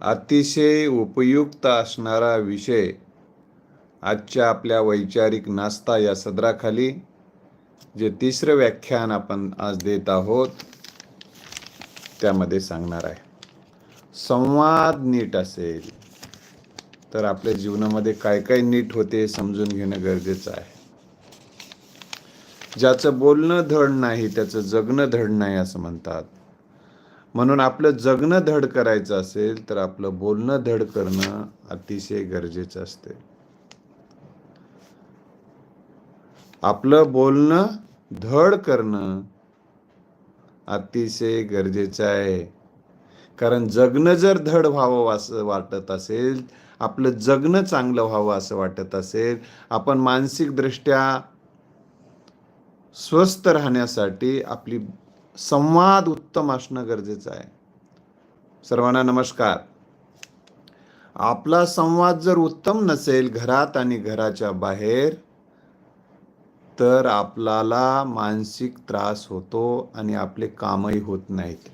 अतिशय उपयुक्त असणारा विषय आजच्या आपल्या वैचारिक नास्ता या सदराखाली जे तिसरं व्याख्यान आपण आज देत आहोत त्यामध्ये सांगणार आहे. संवाद नीट असेल तर आपल्या जीवनामध्ये काय काय नीट होते समजून घेणं गरजेचं आहे. ज्याचं बोलणं धड नाही त्याचं जगणं धड नाही असं म्हणतात. म्हणून आपलं जगणं धड करायचं असेल तर आपलं बोलणं धड करणं अतिशय गरजेचं असते. आपलं बोलणं धड करणं अतिशय गरजेचं आहे. कारण जगणं जर धड व्हावं असं वाटत असेल आपलं जगणं चांगलं व्हावं असं वाटत असेल आपण मानसिकदृष्ट्या स्वस्थ राहण्यासाठी आपली संवाद उत्तम असणं गरजेचं आहे. सर्वांना नमस्कार. आपला संवाद जर उत्तम नसेल घरात आणि घराच्या बाहेर तर आपल्याला मानसिक त्रास होतो आणि आपले कामही होत नाहीत.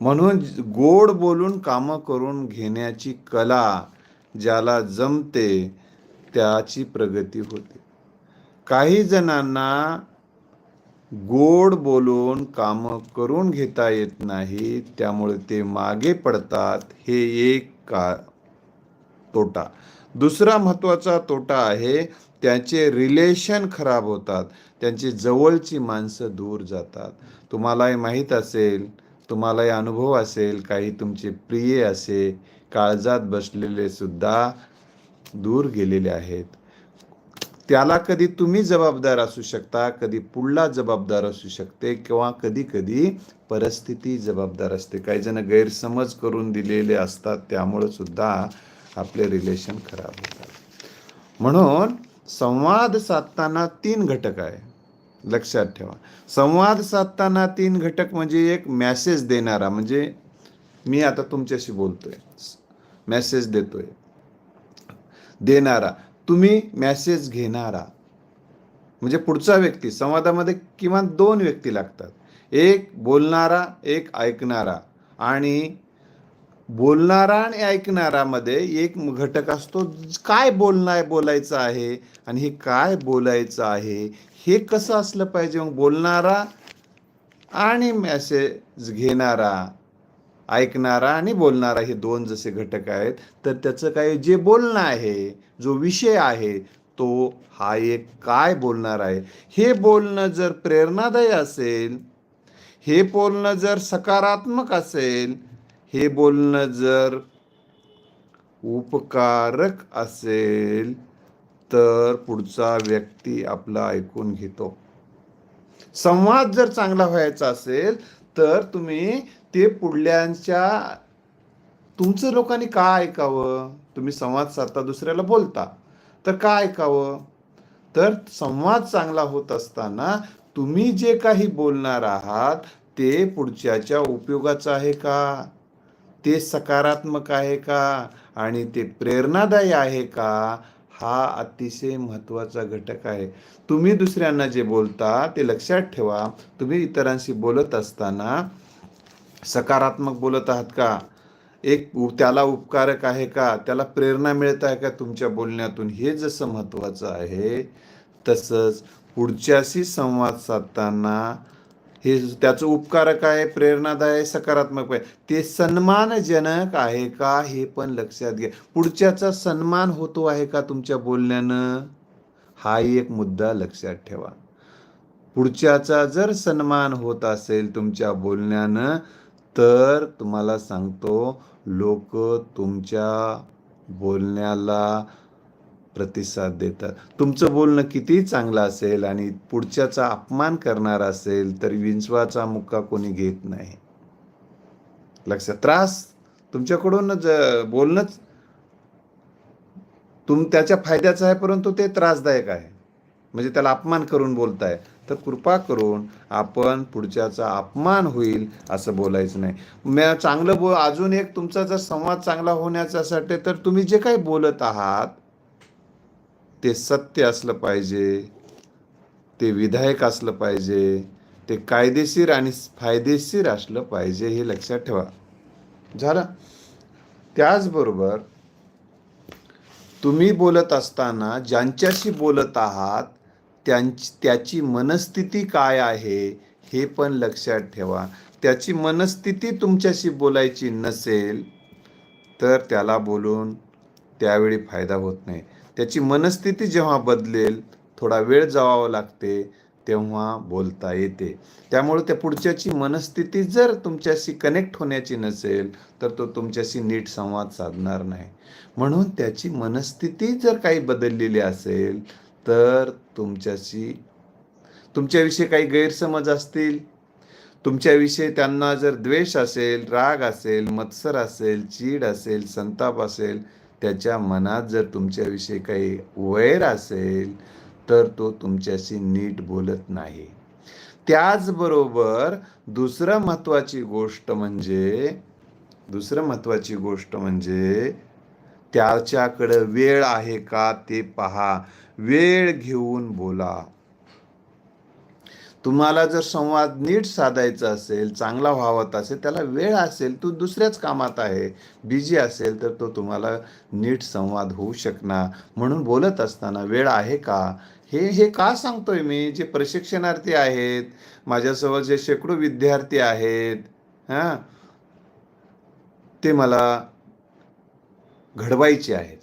म्हणून गोड बोलून कामं करून घेण्याची कला ज्याला जमते त्याची प्रगती होते. काही जणांना गोड बोलून कामं करून घेता येत नाही त्यामुळे ते मागे पडतात. हे एक का तोटा. दुसरा महत्त्वाचा तोटा आहे त्याचे रिलेशन खराब होतात. त्यांची जवळची माणसं दूर जातात. तुम्हालाही माहीत असेल तुम्हालाही अनुभव असेल काही तुमचे प्रिय असे काळजात बसलेले सुद्धा दूर गेलेले आहेत. त्याला कधी तुम्ही जबाबदार असू शकता कधी पुढला जबाबदार असू शकते किंवा कधी कधी परिस्थिती जबाबदार असते. काही जण गैरसमज करून दिलेले असतात त्यामुळं सुद्धा आपले रिलेशन खराब होतात. म्हणून संवाद साधताना तीन घटक आहे. लक्षात ठेवा. संवाद साधताना तीन घटक म्हणजे एक मॅसेज देणारा म्हणजे मी आता तुमच्याशी बोलतोय. मॅसेज देतोय. देणारा. तुम्ही मॅसेज घेणारा. म्हणजे पुढचा व्यक्ती संवादामध्ये किमान दोन व्यक्ती लागतात. एक बोलणारा एक ऐकणारा. आणि बोलणारा आणि ऐकणारामध्ये एक घटक असतो काय बोलणार बोलायचं आहे आणि हे काय बोलायचं आहे हे कसं असलं पाहिजे? मग बोलणारा आणि मॅसेज घेणारा ऐकणारा आणि बोलणारा हे दोन जसे घटक आहेत तर त्याचं काय जे बोलणं आहे जो विषय आहे तो हा एक काय बोलणार आहे? हे बोलणं जर प्रेरणादायी असेल हे बोलणं जर सकारात्मक असेल हे बोलणं जर उपकारक असेल तर पुढचा व्यक्ती आपला ऐकून घेतो. संवाद जर चांगला व्हायचा असेल तर तुम्ही ते पुढल्यांच्या तुमचं लोकांनी का ऐकावं? तुम्ही संवाद साधता दुसऱ्याला बोलता. तर का ऐकावं? तर संवाद चांगला होत असताना तुम्ही जे काही बोलणार आहात ते पुढच्याच्या उपयोगाचं आहे का? ते सकारात्मक आहे का? आणि ते प्रेरणादायी आहे का? हा अतिशय महत्त्वाचा घटक आहे. तुम्ही दुसऱ्यांना जे बोलता ते लक्षात ठेवा. तुम्ही इतरांशी बोलत असताना सकारात्मक बोलत आहात का? एक त्याला उपकारक आहे का? त्याला प्रेरणा मिळत आहे का तुमच्या बोलण्यातून? हे जसं महत्त्वाचं आहे तसंच पुढच्याशी संवाद साधताना हे त्याचं उपकारक आहे प्रेरणादायी सकारात्मक आहे. ते सन्मानजनक आहे का? हे पण लक्षात घ्या. पुढच्याचा सन्मान होतो आहे का तुमच्या बोलण्यानं? हाही एक मुद्दा लक्षात ठेवा. पुढच्याचा जर सन्मान होत असेल तुमच्या बोलण्यानं तर तुम्हाला सांगतो लोक तुमच्या बोलण्याला प्रतिसाद देतात. तुमचं बोलणं किती चांगलं असेल आणि पुढच्याचा अपमान करणार असेल तर विंचवाचा मुक्का कोणी घेत नाही. लक्षात त्रास तुमच्याकडून ज बोलणंच तुम त्याच्या फायद्याचं आहे परंतु ते त्रासदायक आहे. म्हणजे त्याला अपमान करून बोलताय. तर कृपा करून आपण पुढच्याचा अपमान होईल असं बोलायचं नाही. चांगलं बोल अजून एक तुमचा जर संवाद चांगला होण्याच्यासाठी तर तुम्ही जे काही बोलत आहात ते सत्य असलं पाहिजे ते विधायक असलं पाहिजे ते कायदेशीर आणि फायदेशीर असलं पाहिजे हे लक्षात ठेवा. झालं? त्याचबरोबर तुम्ही बोलत असताना ज्यांच्याशी बोलत आहात त्यांची त्याची मनस्थिती काय आहे हे पण लक्षात ठेवा. त्याची मनस्थिती तुमच्याशी बोलायची नसेल तर त्याला बोलून त्यावेळी फायदा होत नाही. त्याची मनस्थिती जेव्हा बदलेल थोडा वेळ जावावं लागते तेव्हा बोलता येते. त्यामुळे त्या पुढच्याची मनस्थिती जर तुमच्याशी कनेक्ट होण्याची नसेल तर तो तुमच्याशी नीट संवाद साधणार नाही. म्हणून त्याची मनस्थिती जर काही बदललेली असेल तर तुमच्याशी तुमच्याविषयी काही गैरसमज असतील तुमच्याविषयी त्यांना जर द्वेष असेल राग असेल मत्सर असेल चीड असेल संताप असेल त्याच्या मनात जर तुमच्याविषयी काही वैर असेल तर तो तुमच्याशी नीट बोलत नाही. त्याचबरोबर दुसरं महत्त्वाची गोष्ट म्हणजे दुसरं महत्त्वाची गोष्ट म्हणजे त्याच्याकडं वेळ आहे का ते पहा. वेळ घेऊन बोला. तुम्हाला जर संवाद नीट साधायचा असेल चांगला व्हावत असेल त्याला वेळ असेल तो दुसऱ्याच कामात आहे बिझी असेल तर तो तुम्हाला नीट संवाद होऊ शकणार. म्हणून बोलत असताना वेळ आहे का? हे हे का सांगतोय मी? जे प्रशिक्षणार्थी आहेत माझ्यासोबत जे शेकडो विद्यार्थी आहेत हां? ते मला घडवायचे आहेत.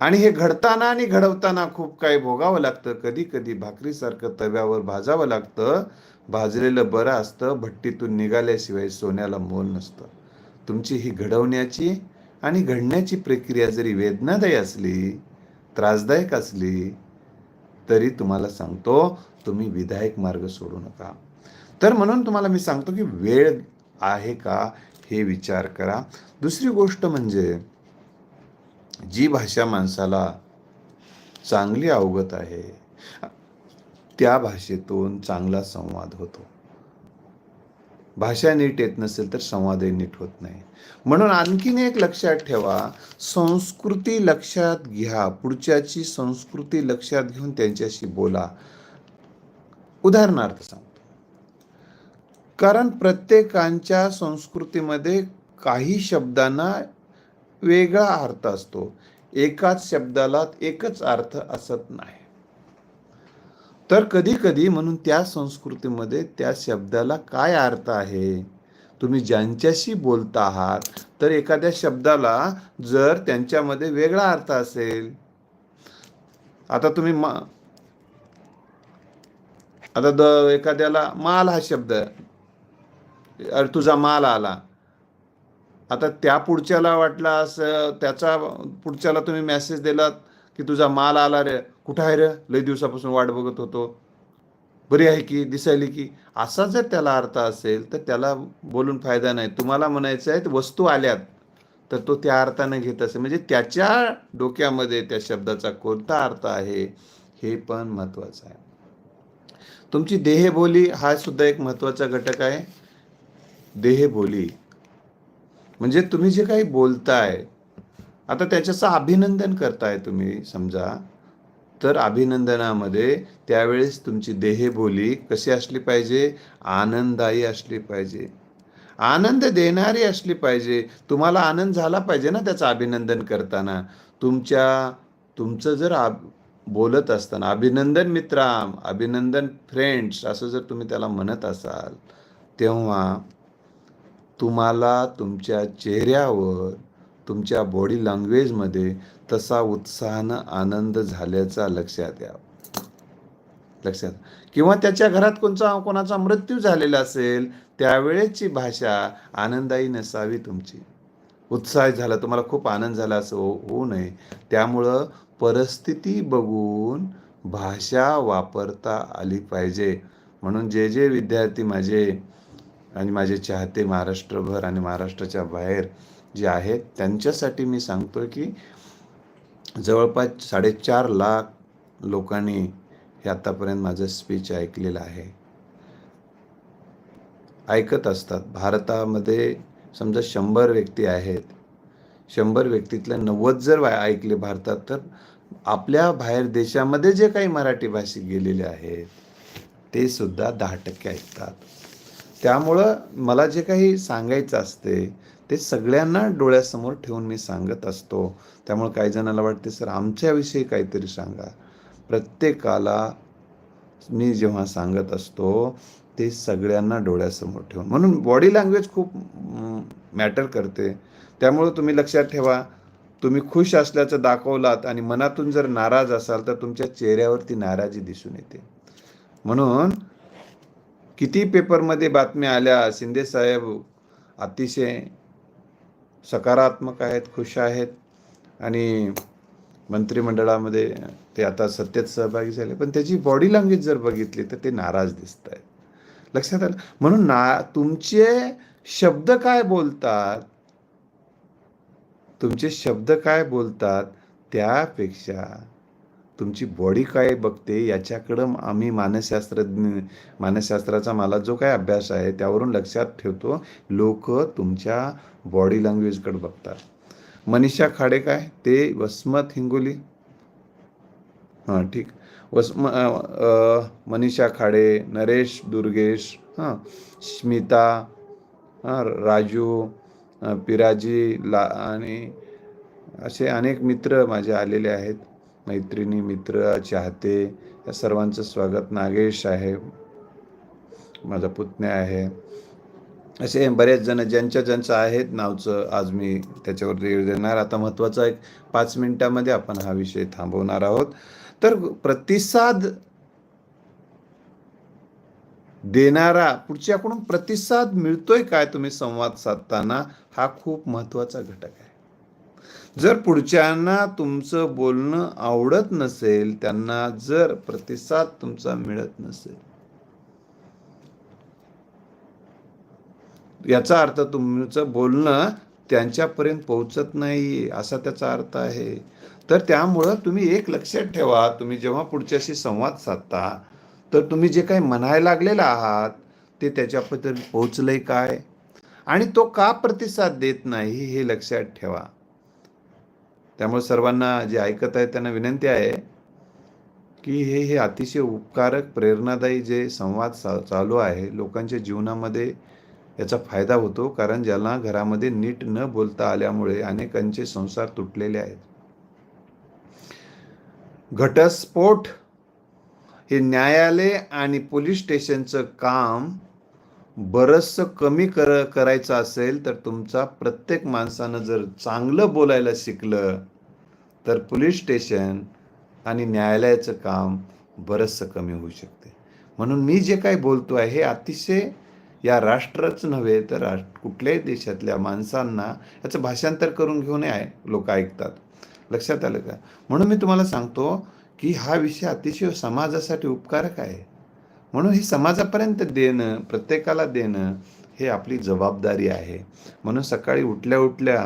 आणि हे घडताना आणि घडवताना खूप काही भोगावं लागतं. कधी कधी भाकरीसारखं तव्यावर भाजावं लागतं. भाजलेलं बरं असतं. भट्टीतून निघाल्याशिवाय सोन्याला मोल नसतं. तुमची ही घडवण्याची आणि घडण्याची प्रक्रिया जरी वेदनादायी असली त्रासदायक असली तरी तुम्हाला सांगतो तुम्ही विधायक मार्ग सोडू नका. तर म्हणून तुम्हाला मी सांगतो की वेळ आहे का हे विचार करा. दुसरी गोष्ट म्हणजे जी भाषा माणसाला चांगली अवगत आहे त्या भाषेतून चांगला संवाद होतो. भाषा नीट येत नसेल तर संवादही नीट होत नाही. म्हणून आणखीन एक लक्षात ठेवा संस्कृती लक्षात घ्या पुढच्याची संस्कृती लक्षात घेऊन त्यांच्याशी बोला. उदाहरणार्थ सांगतो. कारण प्रत्येकांच्या संस्कृतीमध्ये काही शब्दांना वेगळा अर्थ असतो. एकाच शब्दाला एकच अर्थ असत नाही. तर कधी कधी म्हणून त्या संस्कृतीमध्ये त्या शब्दाला काय अर्थ आहे? तुम्ही ज्यांच्याशी बोलता आहात तर एखाद्या शब्दाला जर त्यांच्यामध्ये वेगळा अर्थ असेल. आता तुम्ही मा आता द एखाद्याला माल हा शब्द अरे तुझा माल आला. आता त्या पुढच्याला वाटला असं त्याचा पुढच्याला तुम्ही मेसेज दिलात की तुझा माल आला रे. कुठं आहे रे? लई दिवसापासून वाट बघत होतो. बरी आहे की? दिसायली की? असा जर त्याला अर्थ असेल तर त्याला बोलून फायदा नाही. तुम्हाला म्हणायचं आहे वस्तू आल्यात तर तो त्या अर्थानं घेत असेल. म्हणजे त्याच्या डोक्यामध्ये त्या शब्दाचा कोणता अर्थ आहे हे पण महत्त्वाचं आहे. तुमची देहबोली हा सुद्धा एक महत्त्वाचा घटक आहे. देहबोली म्हणजे तुम्ही जे काही बोलताय आता त्याच्याचं अभिनंदन करताय तुम्ही समजा. तर अभिनंदनामध्ये त्यावेळेस तुमची देहबोली कशी असली पाहिजे? आनंददायी असली पाहिजे. आनंद देणारी असली पाहिजे. तुम्हाला आनंद झाला पाहिजे ना त्याचं अभिनंदन करताना. तुमच्या तुमचं जर आ बोलत असताना अभिनंदन मित्रा अभिनंदन फ्रेंड्स असं जर तुम्ही त्याला म्हणत असाल तेव्हा तुम्हाला तुमच्या चेहऱ्यावर तुमच्या बॉडी लँग्वेजमध्ये तसा उत्साहानं आनंद झाल्याचा लक्षात या लक्षात. किंवा त्याच्या घरात कोणचा कोणाचा मृत्यू झालेला असेल त्यावेळेची भाषा आनंदायी नसावी तुमची. उत्साह झाला तुम्हाला खूप आनंद झाला असं हो, होऊ नये. त्यामुळं परिस्थिती बघून भाषा वापरता आली पाहिजे. म्हणून जे जे विद्यार्थी माझे आणि माझे चाहते महाराष्ट्रभर आणि महाराष्ट्राच्या बाहेर जे आहेत त्यांच्यासाठी मी सांगतो की जवळपास साडेचार लाख लोकांनी हे आतापर्यंत माझं स्पीच ऐकलेलं आहे. ऐकत असतात. भारतामध्ये समजा शंभर व्यक्ती आहेत शंभर व्यक्तीतल्या नव्वद जर ऐकले भारतात तर आपल्या बाहेर देशामध्ये जे काही मराठी भाषिक गेलेले आहेत ते सुद्धा दहा टक्के ऐकतात. त्यामुळं मला जे काही सांगायचं असते ते सगळ्यांना डोळ्यासमोर ठेवून मी सांगत असतो. त्यामुळे काही जणांना वाटते सर आमच्याविषयी काहीतरी सांगा. प्रत्येकाला मी जेव्हा सांगत असतो ते सगळ्यांना डोळ्यासमोर ठेवून. म्हणून बॉडी लँग्वेज खूप मॅटर करते. त्यामुळं तुम्ही लक्षात ठेवा तुम्ही खुश असल्याचं दाखवलात आणि मनातून जर नाराज असाल तर तुमच्या चेहऱ्यावरती नाराजी दिसून येते. म्हणून किती पेपरमध्ये बातम्या आल्या? शिंदे साहेब अतिशय सकारात्मक आहेत खुश आहेत. आणि मंत्रिमंडळामध्ये ते आता सत्तेत सहभागी झाले. पण त्याची बॉडी लँग्वेज जर बघितली तर ते नाराज दिसत आहेत. लक्षात आलं? म्हणून ना तुमचे शब्द काय बोलतात? तुमचे शब्द काय बोलतात? त्यापेक्षा तुमची बॉडी काय बघते याच्याकडं आम्ही मानसशास्त्रज्ञ मानसशास्त्राचा मला जो काय अभ्यास आहे त्यावरून लक्षात ठेवतो. लोक तुमच्या बॉडी लँग्वेजकडे बघतात. मनीषा खाडे काय? ते वसमत हिंगोली? हां ठीक. वसम मनीषा खाडे नरेश दुर्गेश हां स्मिता हां राजू पिराजी ला आणि असे अनेक मित्र माझे आलेले आहेत. मैत्रिणी मित्र चाहते या सर्वांचं स्वागत. नागेश आहे. माझा पुतण्या आहे. असे बरेच जण ज्यांच्या ज्यांचं आहेत नावचं आज मी त्याच्यावर वेळ देणार. आता महत्त्वाचा एक पाच मिनिटामध्ये आपण हा विषय थांबवणार आहोत. तर प्रतिसाद देणारा पुढच्याकडून प्रतिसाद मिळतोय काय तुम्ही संवाद साधताना? हा खूप महत्त्वाचा घटक आहे. जर पुढच्यांना तुमचं बोलणं आवडत नसेल त्यांना जर प्रतिसाद तुमचा मिळत नसेल. याचा अर्थ तुमचं बोलणं त्यांच्यापर्यंत पोहोचत नाही असा त्याचा अर्थ आहे. तर त्यामुळं तुम्ही एक लक्षात ठेवा तुम्ही जेव्हा पुढच्याशी संवाद साधता तर तुम्ही जे काही म्हणायला लागलेला आहात ते त्याच्यापर्यंत पोहोचलंय काय? आणि तो का प्रतिसाद देत नाही हे लक्षात ठेवा. त्यामुळे सर्वांना जे ऐकत आहेत त्यांना विनंती आहे की हे हे अतिशय उपकारक प्रेरणादायी जे संवाद चा चालू आहे लोकांच्या जीवनामध्ये याचा फायदा होतो कारण ज्याला घरामध्ये नीट न बोलता आल्यामुळे अनेकांचे संसार तुटलेले आहेत. घटस्फोट हे न्यायालय आणि पोलीस स्टेशनचं काम बरंचसं कमी कर करायचं असेल तर तुमचा प्रत्येक माणसानं जर चांगलं बोलायला शिकलं तर पोलीस स्टेशन आणि न्यायालयाचं काम बरंचसं कमी होऊ शकते. म्हणून मी जे काही बोलतो आहे हे अतिशय या राष्ट्रच नव्हे तर राष्ट्र कुठल्याही देशातल्या माणसांना याचं भाषांतर करून घेऊन आहे लोक ऐकतात. लक्षात आलं का? म्हणून मी तुम्हाला सांगतो की हा विषय अतिशय समाजासाठी उपकारक आहे. म्हणून ही समाजापर्यंत देणं प्रत्येकाला देणं हे आपली जबाबदारी आहे. म्हणून सकाळी उठल्या उठल्या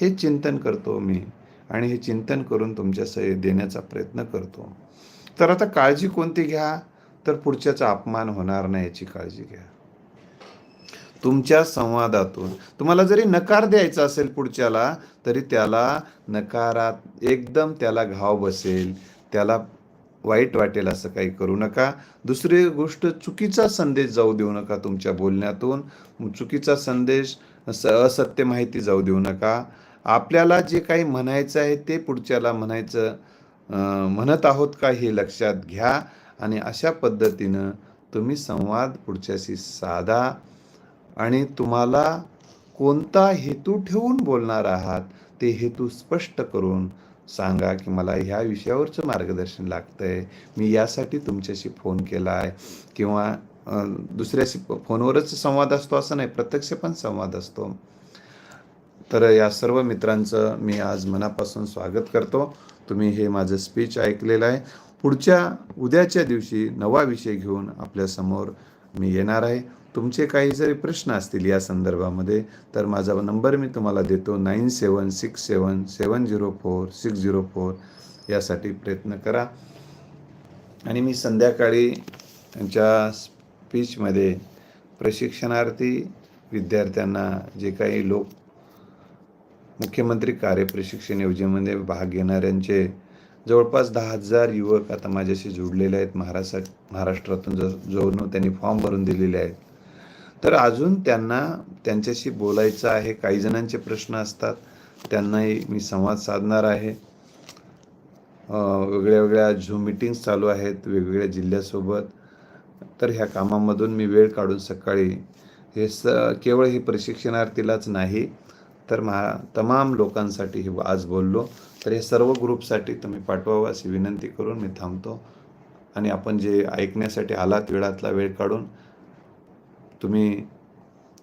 हे चिंतन करतो मी आणि हे चिंतन करून तुमच्या देण्याचा प्रयत्न करतो. तर आता काळजी कोणती घ्या? तर पुढच्याचा अपमान होणार नाही याची काळजी घ्या. तुमच्या संवादातून तुम्हाला जरी नकार द्यायचा असेल पुढच्याला तरी त्याला नकारात एकदम त्याला घाव बसेल त्याला वाईट वाटेल असं काही करू नका. दुसरी गोष्ट चुकीचा संदेश जाऊ देऊ नका तुमच्या बोलण्यातून. चुकीचा संदेश असत्य माहिती जाऊ देऊ नका. आपल्याला जे काही म्हणायचं आहे ते पुढच्याला म्हणायचं म्हणत आहोत का हे लक्षात घ्या आणि अशा पद्धतीनं तुम्ही संवाद पुढच्याशी साधा आणि तुम्हाला कोणता हेतू ठेवून बोलणार आहात ते हेतू स्पष्ट करून सांगा की मला ह्या विषयावरचं मार्गदर्शन लागतं आहे मी यासाठी तुमच्याशी फोन केला आहे किंवा दुसऱ्याशी फोनवरच संवाद असतो असं नाही प्रत्यक्ष पण संवाद असतो. तर या सर्व मित्रांचं मी आज मनापासून स्वागत करतो. तुम्ही हे माझं स्पीच ऐकलेलं आहे. पुढच्या उद्याच्या दिवशी नवा विषय घेऊन आपल्यासमोर मी येणार आहे. तुमचे काही जरी प्रश्न असतील या संदर्भामध्ये तर माझा नंबर मी तुम्हाला देतो nine seven six seven seven zero four six zero four यासाठी प्रयत्न करा. आणि मी संध्याकाळी त्यांच्या स्पीचमध्ये प्रशिक्षणार्थी विद्यार्थ्यांना जे काही लोक मुख्यमंत्री कार्य प्रशिक्षण योजनेमध्ये भाग घेणाऱ्यांचे जवळपास दहा हजार युवक आता माझ्याशी जोडलेले आहेत. महाराष्ट्र महाराष्ट्रातून ज जवळ त्यांनी फॉर्म भरून दिलेले आहेत. तर अजून त्यांना त्यांच्याशी बोलायचं आहे. काही जणांचे प्रश्न असतात. त्यांनाही मी संवाद साधणार आहे. वेगळ्या वेगळ्या झूम मिटिंग्स चालू आहेत वेगवेगळ्या जिल्ह्यासोबत. तर ह्या कामामधून मी वेळ काढून सकाळी हे स केवळ हे प्रशिक्षणार्थीलाच नाही तर महा तमाम लोकांसाठी हे आज बोललो. तर हे सर्व ग्रुपसाठी तुम्ही पाठवावं अशी विनंती करून मी थांबतो. आणि आपण जे ऐकण्यासाठी आलात वेळातला वेळ काढून तुम्ही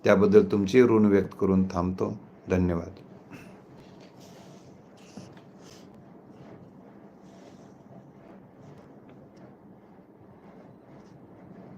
त्याबद्दल तुमचे ऋण व्यक्त करून थांबतो. धन्यवाद.